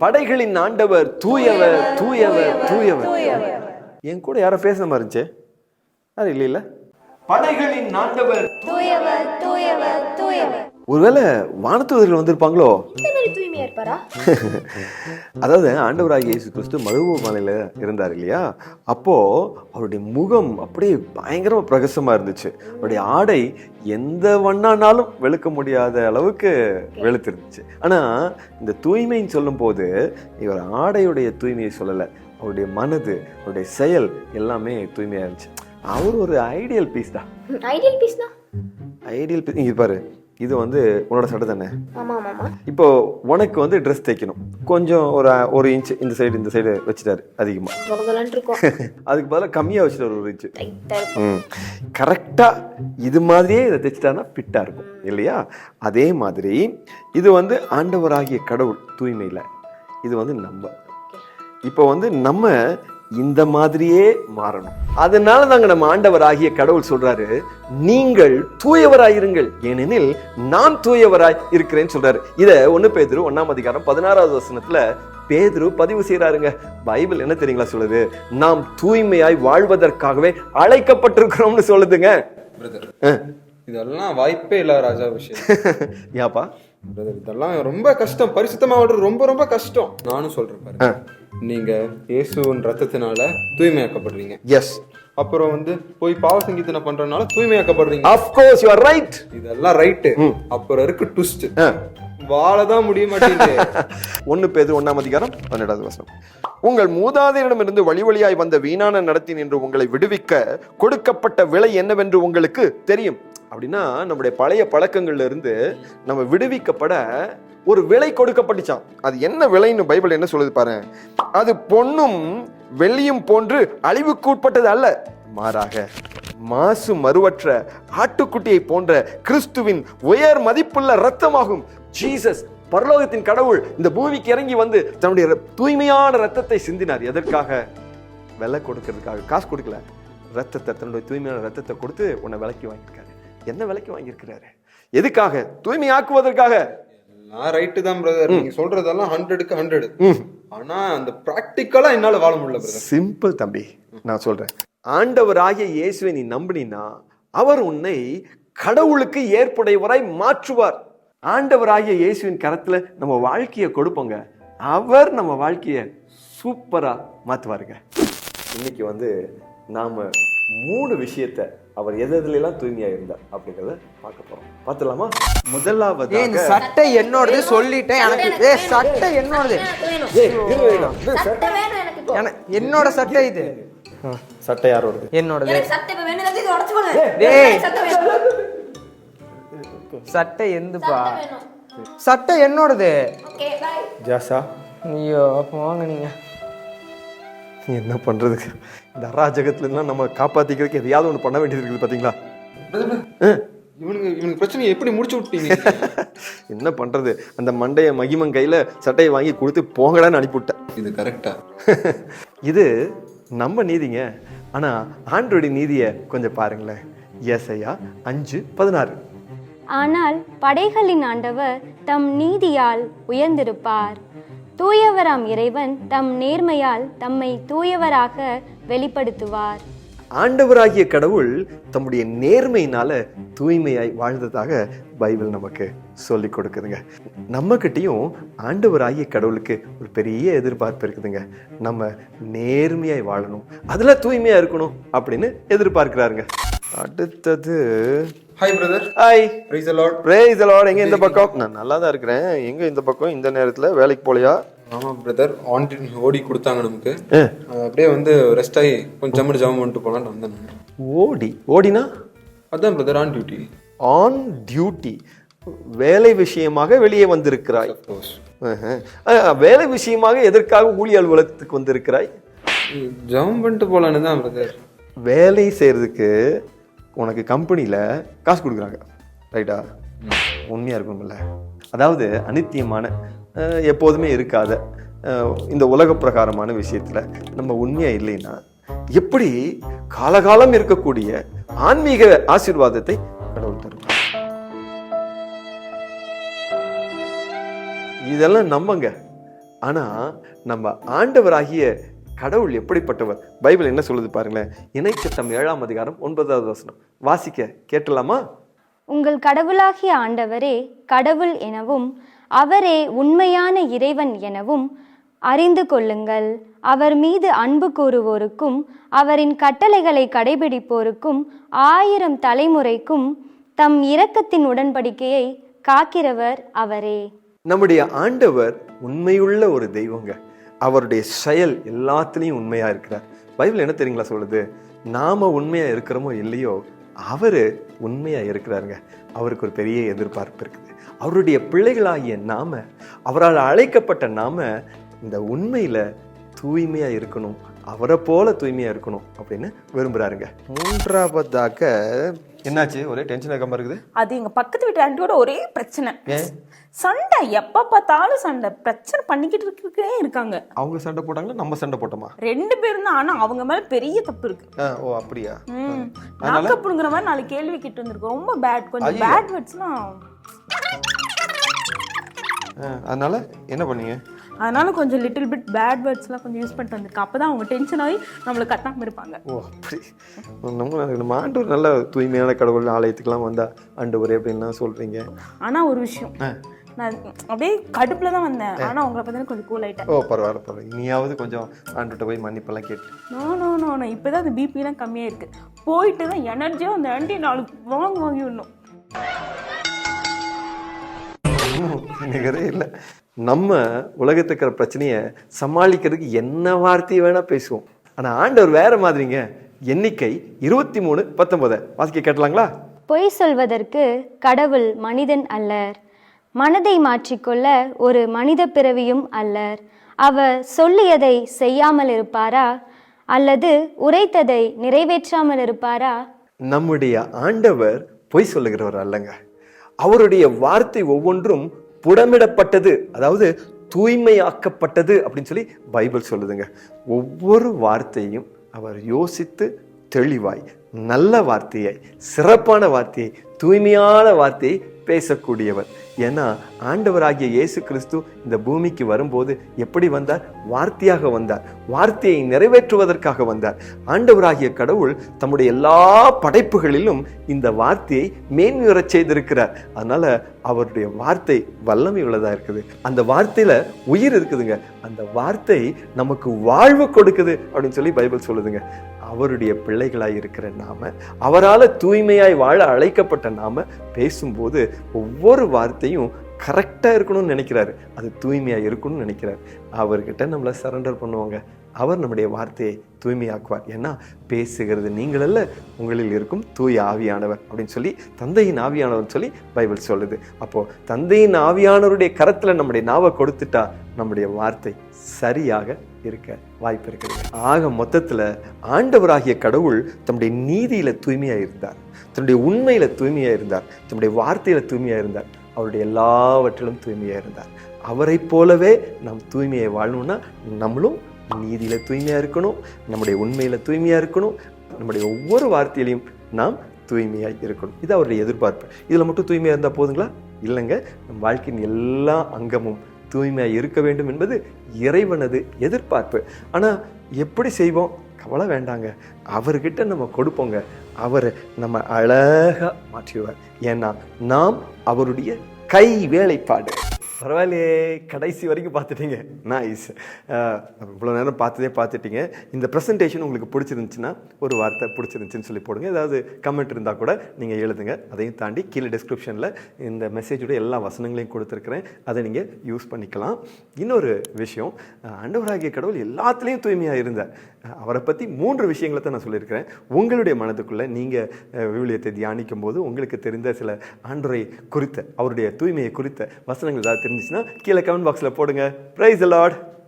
படைகளின் ஆண்டவர் தூயவர் தூயவர் தூயவர் என் கூட யாரோ பேசுன மாதிரி இருந்துச்சு? யாரும் இல்லை இல்ல படைகளின் ஆண்டவர் தூயவர் தூயவர் தூயவர். ஒருவேளை வானத்துவர்கள் வந்திருப்பாங்களோ? இருப்பாரா அதாவது ஆண்டவராகிய இயேசு கிறிஸ்து மழுவு மலையில இருந்தார் இல்லையா? அப்போ அவருடைய முகம் அப்படியே பயங்கரமா பிரகாசமா இருந்துச்சு. அவருடைய ஆடை எந்த வண்ணானாலும் வெளுக்க முடியாத அளவுக்கு வெளுத்திருந்துச்சு. ஆனா இந்த தூய்மைன்னு சொல்லும் போது இவர் ஆடையுடைய தூய்மையை சொல்லல. அவருடைய மனது அவருடைய செயல் எல்லாமே தூய்மையா இருந்துச்சு. அவர் ஒரு ஐடியல் பீஸ் தான். ஐடியல் பீஸ் தான். ஐடியல் பீஸ் இங்க பாரு. இது வந்து உன்னோட சட்டை தானே? இப்போ உனக்கு வந்து ட்ரெஸ் தைக்கணும். கொஞ்சம் ஒரு ஒரு இன்ச் இந்த சைடு இந்த சைடு வச்சுட்டாரு அதிகமா. தொலதொலன்னு இருக்கும். அதுக்கு பதிலாக கம்மியா வச்சுட்டாரு ஒரு இன்ச் ம். கரெக்டா இது மாதிரியே இதை தைச்சிட்டாருன்னா ஃபிட்டா இருக்கும். இல்லையா? அதே மாதிரி இது வந்து ஆண்டவராகிய கடவுள் தூய்மையில. இது வந்து நம்ம. இப்போ வந்து நம்ம இந்த மாதிரியே மாறணும். அதனால தாங்க நம்ம ஆண்டவராகிய கடவுள் சொல்றாரு நீங்கள் தூயவராயிருங்கள். ஏனெனில் நான் தூயவராய் இருக்கிறேன்னு சொல்றாரு. இத ஒண்ணு பேதுரு ஒண்ணாம் அதிகாரம் பதினாறாவது வசனத்துல பேதுரு பதிவு செய்யறாருங்க பைபிள் என்ன தெரியுங்களா சொல்லுது? நாம் தூய்மையாய் வாழ்வதற்காகவே அழைக்கப்பட்டிருக்கிறோம்னு சொல்லுதுங்க. இதெல்லாம் வாய்ப்பே இல்ல ராஜா விஷயம் யாப்பா இதெல்லாம் ரொம்ப கஷ்டம். பரிசுத்தமா ரொம்ப ரொம்ப கஷ்டம். நானும் சொல்றேன் பாருங்க. நீங்க இயேசுவின் ரத்தத்தினால தூய்மையாக்கப்படுறீங்க. எஸ் அப்புறம் வந்து போய் பாவ சங்கீதனை பண்றதுனால தூய்மையாக்கப்படுறீங்க. Of course you are right இதெல்லாம் ரைட்டு அப்புறம் இருக்கு ட்விஸ்ட் வாழதான் முடிய மாட்டேங்குது. ஒன்னு பேது ஒண்ணாம் அதிகாரம் பன்னெண்டாவது வசனம். உங்கள் மூதாதையரிடமிருந்து வழி வழியாய் வந்த வீணான நடத்தின் என்று உங்களை விடுவிக்க கொடுக்கப்பட்ட விலை என்னவென்று உங்களுக்கு தெரியும். அப்படின்னா நம்முடைய பழைய பழக்கங்கள்ல இருந்து நம்ம விடுவிக்கப்பட ஒரு விலை கொடுக்கப்பட்டுச்சான் அது என்ன விலைன்னு பைபிள் என்ன சொல்லுது பாரு. அது பொண்ணும் வெள்ளியும் போன்று அழிவுக்கு உட்பட்டது அல்ல. மாறாக மாசு மறுவற்ற ஆட்டுக்குட்டியை போன்ற கிறிஸ்துவின் உயர் மதிப்புள்ள ரத்தமாகும் ஜீசஸ். பரலோகத்தின் கடவுள் இந்த பூமிக்கு இறங்கி வந்து தன்னுடைய தூய்மையான ரத்தத்தை சிந்தினார். எதற்காக? விலை கொடுக்கறதுக்காக. காசு கொடுக்கல. ரத்தத்தை தன்னுடைய தூய்மையான ரத்தத்தை கொடுத்து உன்னை விலைக்கு வாங்கியிருக்காரு. என்ன விலைக்கு வாங்கியிருக்கிறாரு? எதுக்காக? தூய்மையாக்குவதற்காக. எல்லாம் ரைட்டு தான் பிரதர் நீங்க சொல்றதெல்லாம் ஹண்ட்ரடுக்கு ஹண்ட்ரட். ஆனா அந்த பிராக்டிக்கலா என்னால வாழ முடியல பிரதர் சிம்பிள் தம்பி. நான் சொல்றேன். ஆண்டவராகிய இயேசுவை நீ நம்பினா அவர் உன்னை கடவுளுக்கு ஏற்புடையவராய் மாற்றுவார். ஆண்டவராகிய இயேசுவின் கரத்துல நம்ம வாழ்க்கையை கொடுப்போங்க. அவர் நம்ம வாழ்க்கையை சூப்பரா மாத்துவாருங்க. இன்னைக்கு வந்து நாம மூணு விஷயத்த அவர் எது எதுலாம் தூய்மையா இருந்தார் அப்படிங்கறத பார்க்க போறோம். பார்த்துலாமா ஏய் இந்த சட்டை என்னோடது சொல்லிட்டேன். எனக்கு ஏ சட்டை என்னோடது. என்னோட சட்டை இது. சட்டை யாரோடது? என்னோடது. எனக்கு சட்டை இப்போ வேணும் இதை உடச்சு போங்க டேய். சட்டை வேணும். சட்டை எந்துப்பா? சட்டை வேணும். சட்டை என்னோடது. ஓகே பை ஜாசா ஐயோ அப்போ வாங்க நீங்க. என்ன பண்றது இந்த அராஜகத்துல இருந்தா நம்ம காப்பாத்திக்கிறதுக்கு எதையாவது ஒண்ணு பண்ண வேண்டியது இருக்குது பாத்தீங்களா? இவனுங்க இவனுக்கு பிரச்சனையை எப்படி முடிச்சு விட்டீங்க? என்ன பண்றது? அந்த மண்டைய மகிமன் கையில சட்டையை வாங்கி கொடுத்து போங்கடான்னு அனுப்பிவிட்டேன். இது கரெக்டா? இது நம்ம நீதிங்க. ஆனா ஆண்டோடைய நீதியை கொஞ்சம் பாருங்களேன். ஏசையா அஞ்சு பதினாறு. ஆனால் படைகளின் ஆண்டவர் தம் நீதியால் உயர்ந்திருப்பார். தூயவராம் இறைவன் தம் நேர்மையால் தம்மை தூயவராக வெளிப்படுத்துவார். ஆண்டவராகிய கடவுள் தம்முடைய நேர்மையினால தூய்மையாய் வாழ்ந்ததாக பைபிள் நமக்கு சொல்லி கொடுக்குதுங்க. நம்மக்கிட்டேயும் ஆண்டவராகிய கடவுளுக்கு ஒரு பெரிய எதிர்பார்ப்பு இருக்குதுங்க. நம்ம நேர்மையாய் வாழணும். அதில் தூய்மையா இருக்கணும் அப்படின்னு எதிர்பார்க்கிறாருங்க. அடுத்தது hi brother hi praise lord praise lord எங்க இந்த பக்கம்? நான் நல்லா தான் இருக்கிறேன். எங்க இந்த பக்கம்? இந்த நேரத்துல வேலைக்கு போலையா? ஆமா பிரதர் ஆன் ஓடி கொடுத்தாங்க நமக்கு. அப்படியே வந்து ரெஸ்ட் ஆகி கொஞ்சம் ஜம்மு ஜாம் பண்ணிட்டு போலான்னு வந்தேன் ஓடி. ஓடினா? அதான் brother on duty on duty வேலை விஷயமாக வெளியே வந்திருக்கிறாய். வேலை விஷயமாக எதற்காக ஊழிய அலுவலகத்துக்கு வந்திருக்கிறாய் ஜாம் பண்ணிட்டு போலான்னு தான் பிரதர் வேலை செய்யறதுக்கு உனக்கு கம்பெனியில் காசு கொடுக்குறாங்க. ரைட்டா உண்மையாக இருக்கணும்ல அதாவது அனித்தியமான எப்போதுமே இருக்காத இந்த உலக பிரகாரமான விஷயத்தில் நம்ம உண்மையாக இல்லைன்னா எப்படி காலகாலம் இருக்கக்கூடிய ஆன்மீக ஆசீர்வாதத்தை கடவுள் தருவார்? இதெல்லாம் நம்பங்க. ஆனால் நம்ம ஆண்டவராகிய கடவுள் எப்படிப்பட்டவர்? பைபிள் என்ன சொல்லுது பாருங்களேன். இணைச்சட்டம் ஏழாம் அதிகாரம் ஒன்பதாவது வசனம். வாசிக்க கேட்டலாமா உங்கள் கடவுளாகிய ஆண்டவரே கடவுள் எனவும் அவரே உண்மையான இறைவன் எனவும் அறிந்து கொள்ளுங்கள். அவர் மீது அன்பு கூறுவோருக்கும் அவரின் கட்டளைகளை கடைபிடிப்போருக்கும் ஆயிரம் தலைமுறைக்கும் தம் இரக்கத்தின் உடன்படிக்கையை காக்கிறவர் அவரே. நம்முடைய ஆண்டவர் உண்மையுள்ள ஒரு தெய்வங்க. அவருடைய செயல் எல்லாத்துலேயும் உண்மையாக இருக்கிறார். பைபிள் என்ன தெரியுங்களா சொல்லுது? நாம் உண்மையாக இருக்கிறோமோ இல்லையோ அவர் உண்மையாக இருக்கிறாருங்க. அவருக்கு ஒரு பெரிய எதிர்பார்ப்பு இருக்குது. அவருடைய பிள்ளைகளாகிய நாம அவரால் அழைக்கப்பட்ட நாம் இந்த உண்மையில் தூய்மையாக இருக்கணும். அவரை போல தூய்மையா இருக்கணும் அப்படின்னு விரும்புறாருங்க. மூன்றாவதாக என்னாச்சு? ஒரே டென்ஷன் ஆகாம இருக்குது? அது எங்க பக்கத்து வீட்டு ஆண்டியோட ஒரே பிரச்சனை. சண்டை எப்ப பார்த்தாலும் சண்டை. பிரச்சனை பண்ணிக்கிட்டு இருக்கே இருக்காங்க. அவங்க சண்டை போட்டாங்களா? நம்ம சண்டை போட்டோமா? ரெண்டு பேரும் தான். ஆனா அவங்க மேல பெரிய தப்பு இருக்கு. ஓ அப்படியா? ம். அதனால? நாக்கப்புடுங்கிற மாதிரி நாலு கேள்வி கேட்டு வந்திருக்கோம். ரொம்ப பேட் கொஞ்சம். பேட் வேர்ட்ஸ்லாம் அதனால என்ன பண்ணீங்க? அதனால கொஞ்சம் லிட்டில் பிட் பேட் வேர்ட்ஸ்லாம் கொஞ்சம் யூஸ் பண்ணிட்டு வந்திருக்கேன். அப்பதான் அவங்க டென்ஷன் ஆகி நம்மளை கத்தாம இருப்பாங்க. ஓ அப்படி. நம்ம ஆண்டவர் நல்ல தூய்மையான கடவுள் ஆலயத்துக்கெல்லாம் வந்தா ஆண்டவரே அப்படின்லாம் சொல்றீங்க. ஆனா ஒரு விஷயம். நான் அப்படியே கடுப்புல தான் வந்தேன். ஆனா உங்களை பார்த்தா கொஞ்சம் கூல் ஆயிட்டேன். ஓ பரவாயில்ல பரவாயில்ல. இனியாவது கொஞ்சம் ஆண்டுகிட்ட போய் மன்னிப்பெல்லாம் கேட்டு. நோ நோ நோ நோ இப்போதான் அந்த பிபிலாம் கம்மியா இருக்கு. போயிட்டு தான் எனர்ஜியாக அந்த ஆண்டி நாளுக்கு வாங்கி வாங்கி விடணும். நிகரே இல்லை. நம்ம உலகத்துக்கு இருக்கிற பிரச்சனையை சமாளிக்கிறதுக்கு என்ன வார்த்தையை வேணா பேசுவோம். ஆனா ஆண்டவர் வேற மாதிரிங்க. எண்ணிக்கை இருபத்தி மூணு பத்தொன்பது. வாசிக்க கேட்டலாங்களா பொய் சொல்வதற்கு கடவுள் மனிதன் அல்லர். மனதை மாற்றிக்கொள்ள ஒரு மனித பிறவியும் அல்லர். அவர் சொல்லியதை செய்யாமல் இருப்பாரா? அல்லது உரைத்ததை நிறைவேற்றாமல் இருப்பாரா? நம்முடைய ஆண்டவர் பொய் சொல்லுகிறவர் அல்லங்க. அவருடைய வார்த்தை ஒவ்வொன்றும் புடமிடப்பட்டது அதாவது தூய்மையாக்கப்பட்டது அப்படின்னு சொல்லி பைபிள் சொல்லுதுங்க. ஒவ்வொரு வார்த்தையும் அவர் யோசித்து தெளிவாய் நல்ல வார்த்தையை சிறப்பான வார்த்தையை தூய்மையான வார்த்தையை பேசக்கூடியவர். ஏன்னா ஆண்டவராகிய இயேசு கிறிஸ்து இந்த பூமிக்கு வரும்போது எப்படி வந்தார்? வார்த்தையாக வந்தார். வார்த்தையை நிறைவேற்றுவதற்காக வந்தார். ஆண்டவராகிய கடவுள் தம்முடைய எல்லா படைப்புகளிலும் இந்த வார்த்தையை மேன்மையுறச் செய்திருக்கிறார். அதனால அவருடைய வார்த்தை வல்லமை உள்ளதாக இருக்குது? அந்த வார்த்தையில உயிர் இருக்குதுங்க. அந்த வார்த்தை நமக்கு வாழ்வு கொடுக்குது அப்படின்னு சொல்லி பைபிள் சொல்லுதுங்க. அவருடைய பிள்ளைகளாய் இருக்கிற நாம அவரால் தூய்மையாய் வாழ அழைக்கப்பட்ட நாம பேசும்போது ஒவ்வொரு வார்த்தையும் கரெக்டாக இருக்கணும்னு நினைக்கிறாரு. அது தூய்மையாக இருக்கணும்னு நினைக்கிறார். அவர்கிட்ட நம்மளை சரண்டர் பண்ணுவாங்க. அவர் நம்முடைய வார்த்தையை தூய்மையாக்குவார். ஏன்னா பேசுகிறது நீங்கள் அல்ல உங்களில் இருக்கும் தூய் ஆவியானவர் அப்படின்னு சொல்லி தந்தையின் ஆவியானவர் சொல்லி பைபிள் சொல்லுது. அப்போது தந்தையின் ஆவியானவருடைய கரத்தில் நம்முடைய நாவை கொடுத்துட்டா நம்முடைய வார்த்தை சரியாக இருக்க வாய்ப்பு இருக்கிறது ஆக மொத்தத்தில் ஆண்டவராகிய கடவுள் தம்முடைய நீதியில் தூய்மையாக இருந்தார். தன்னுடைய உண்மையில் தூய்மையாக இருந்தார். தன்னுடைய வார்த்தையில் தூய்மையாக இருந்தார். அவருடைய எல்லாவற்றிலும் தூய்மையாக இருந்தார். அவரைப் போலவே நாம் தூய்மையை வாழணும்னா நம்மளும் நீதியில் தூய்மையாக இருக்கணும் நம்முடைய உண்மையில் தூய்மையாக இருக்கணும் நம்முடைய ஒவ்வொரு வார்த்தையிலையும் நாம் தூய்மையாக இருக்கணும். இது அவருடைய எதிர்பார்ப்பு. இதில் மட்டும் தூய்மையாக இருந்தால் போதுங்களா? இல்லைங்க. நம் வாழ்க்கையின் எல்லா அங்கமும் தூய்மையாக இருக்க வேண்டும் என்பது இறைவனது எதிர்பார்ப்பு. ஆனால் எப்படி செய்வோம்? கவலை வேண்டாங்க. அவர்கிட்ட நம்ம கொடுப்போங்க. அவர் நம்ம அழகாக மாற்றிடுவார். ஏன்னா நாம் அவருடைய கை வேலைப்பாடு பரவாயில்லையே கடைசி வரைக்கும் பார்த்துட்டீங்க. நைஸ் இவ்வளோ நேரம் பார்த்ததே பார்த்துட்டீங்க. இந்த ப்ரெசன்டேஷன் உங்களுக்கு பிடிச்சிருந்துச்சுன்னா ஒரு வார்த்தை பிடிச்சிருந்துச்சின்னு சொல்லி போடுங்க. ஏதாவது கமெண்ட் இருந்தால் கூட நீங்கள் எழுதுங்க. அதையும் தாண்டி கீழே டிஸ்கிரிப்ஷனில் இந்த மெசேஜோட எல்லா வசனங்களையும் கொடுத்துருக்குறேன். அதை நீங்கள் யூஸ் பண்ணிக்கலாம். இன்னொரு விஷயம் அண்டவராகிய கடவுள் எல்லாத்துலேயும் தூய்மையாக இருந்தார். அவரை பற்றி மூன்று விஷயங்களை தான் நான் சொல்லியிருக்கிறேன். உங்களுடைய மனதுக்குள்ளே நீங்கள் விவிலியத்தை தியானிக்கும் போது உங்களுக்கு தெரிந்த சில ஆண்டரை குறித்த அவருடைய தூய்மையை குறித்த வசனங்கள் ஏதாவது தெரிஞ்சிச்சுன்னா கீழே கமெண்ட் பாக்ஸில் போடுங்க. Price Lord